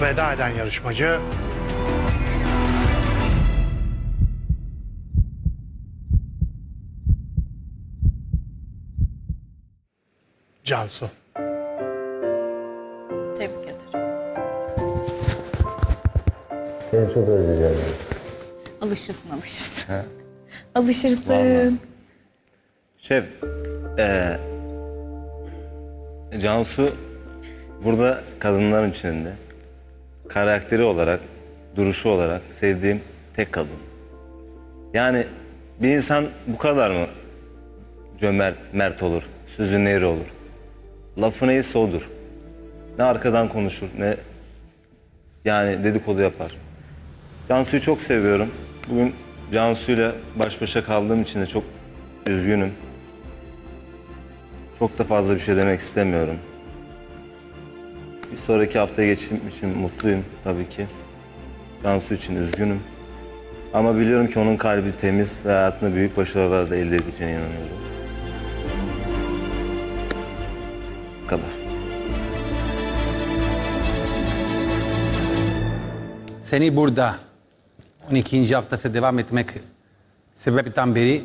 veda eden yarışmacı Cansu. Tebrik ederim. Seni çok özleyeceğim. Alışırsın, alışırsın. Alışırsın. Şef, eee Cansu burada kadınların içinde karakteri olarak, duruşu olarak sevdiğim tek kadın. Yani bir insan bu kadar mı cömert, mert olur, sözün eğri olur? Lafı neyse odur. Ne arkadan konuşur, ne yani dedikodu yapar. Cansu'yu çok seviyorum. Bugün Cansu'yla baş başa kaldığım için de çok üzgünüm. Çok da fazla bir şey demek istemiyorum. Bir sonraki haftaya geçtiğim için mutluyum tabii ki. Cansu için üzgünüm. Ama biliyorum ki onun kalbi temiz ve hayatında büyük başarılar da elde edeceğine inanıyorum. Bu kadar. Seni burada 12. haftası devam etmek sebepten beri